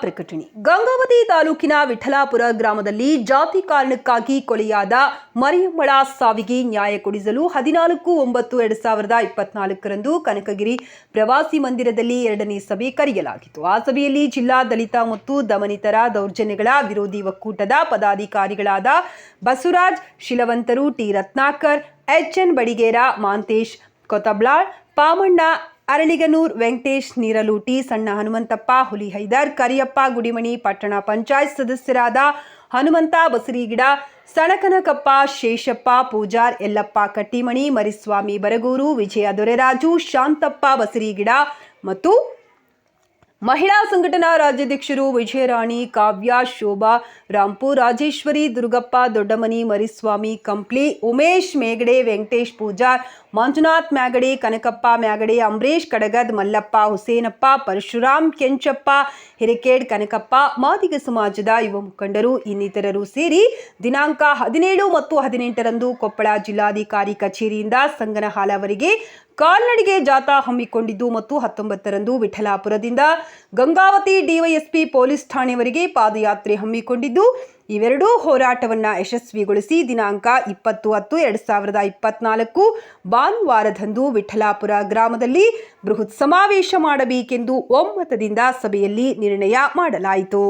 ಪ್ರಕಟಣೆ. ಗಂಗಾವತಿ ತಾಲೂಕಿನ ವಿಠಲಾಪುರ ಗ್ರಾಮದಲ್ಲಿ ಜಾತಿ ಕಾರಣಕ್ಕಾಗಿ ಕೊಲೆಯಾದ ಮರಿಯಮ್ಮಳ ಸಾವಿಗೆ ನ್ಯಾಯ ಕೊಡಿಸಲು ಹದಿನಾಲ್ಕು ಒಂಬತ್ತು ಎರಡು ಸಾವಿರದ ಇಪ್ಪತ್ನಾಲ್ಕರಂದು ಕನಕಗಿರಿ ಪ್ರವಾಸಿ ಮಂದಿರದಲ್ಲಿ ಎರಡನೇ ಸಭೆ ಕರೆಯಲಾಗಿತ್ತು. ಆ ಸಭೆಯಲ್ಲಿ ಜಿಲ್ಲಾ ದಲಿತ ಮತ್ತು ದಮನಿತರ ದೌರ್ಜನ್ಯಗಳ ವಿರೋಧಿ ಒಕ್ಕೂಟದ ಪದಾಧಿಕಾರಿಗಳಾದ ಬಸವರಾಜ್, ಶಿಲವಂತರು, ಟಿ. ರತ್ನಾಕರ್ ಎಚ್ಎನ್ ಬಡಿಗೇರ, ಮಾಂತೇಶ್, ಕೊತಬ್ಲಾಳ್, ಪಾಮಣ್ಣ ಅರಳಿಗನೂರ್, ವೆಂಕಟೇಶ್, ನೀರಲೂಟಿ, ಸಣ್ಣ ಹನುಮಂತಪ್ಪ, ಹುಲಿ ಹೈದರ್, ಕರಿಯಪ್ಪ, ಗುಡಿಮಣಿ, ಪಟ್ಟಣ ಪಂಚಾಯತ್ ಸದಸ್ಯರಾದ ಹನುಮಂತ, ಬಸರಿಗಿಡ, ಸಣಕನಕಪ್ಪ, ಶೇಷಪ್ಪ, ಪೂಜಾರ್, ಯಲ್ಲಪ್ಪ, ಕಟ್ಟಿಮಣಿ, ಮರಿಸ್ವಾಮಿ, ಬರಗೂರು, ವಿಜಯ ದೊರೆರಾಜು, ಶಾಂತಪ್ಪ, ಬಸರಿಗಿಡ ಮತ್ತು ಮಹಿಳಾ ಸಂಘಟನಾ ರಾಜ್ಯಾಧ್ಯಕ್ಷರು ವಿಜಯರಾಣಿ, ಕಾವ್ಯ, ಶೋಭಾ, ರಾಂಪು, ರಾಜೇಶ್ವರಿ, ದುರ್ಗಪ್ಪ, ದೊಡ್ಡಮನಿ, ಮರಿಸ್ವಾಮಿ, ಕಂಪ್ಲಿ, ಉಮೇಶ್ ಮೇಗಡೆ, ವೆಂಕಟೇಶ್ ಪೂಜಾರ್ ಮಂಜುನಾಥ್ ಮ್ಯಾಗಡೆ, ಕನಕಪ್ಪ ಮ್ಯಾಗಡೆ ಅಂಬರೀಶ್ ಕಡಗದ್, ಮಲ್ಲಪ್ಪ ಹುಸೇನಪ್ಪ, ಪರಶುರಾಮ್ ಕೆಂಚಪ್ಪ, ಹಿರೇಕೇಡ್ ಕನಕಪ್ಪ, ಮಾದಿಗ ಸಮಾಜದ ಯುವ ಮುಖಂಡರು ಇನ್ನಿತರರು ಸೇರಿ ದಿನಾಂಕ ಹದಿನೇಳು ಮತ್ತು ಹದಿನೆಂಟರಂದು ಕೊಪ್ಪಳ ಜಿಲ್ಲಾಧಿಕಾರಿ ಕಚೇರಿಯಿಂದ ಸಂಗನಹಾಲವರೆಗೆ ಕಾಲ್ನಡಿಗೆ ಜಾಥಾ ಹಮ್ಮಿಕೊಂಡಿದ್ದು ಮತ್ತು ಹತ್ತೊಂಬತ್ತರಂದು ವಿಠಲಾಪುರದಿಂದ ಗಂಗಾವತಿ ಡಿವೈಎಸ್ಪಿ ಪೊಲೀಸ್ ಠಾಣೆವರೆಗೆ ಪಾದಯಾತ್ರೆ ಹಮ್ಮಿಕೊಂಡಿದ್ದು ಇವೆರಡೂ ಹೋರಾಟವನ್ನ ಯಶಸ್ವಿಗೊಳಿಸಿ ದಿನಾಂಕ ಇಪ್ಪತ್ತು ಹತ್ತು ಎರಡು ಸಾವಿರದ ಇಪ್ಪತ್ನಾಲ್ಕು ಭಾನುವಾರದಂದು ವಿಠಲಾಪುರ ಗ್ರಾಮದಲ್ಲಿ ಬೃಹತ್ ಸಮಾವೇಶ ಮಾಡಬೇಕೆಂದು ಒಮ್ಮತದಿಂದ ಸಭೆಯಲ್ಲಿ ನಿರ್ಣಯ ಮಾಡಲಾಯಿತು.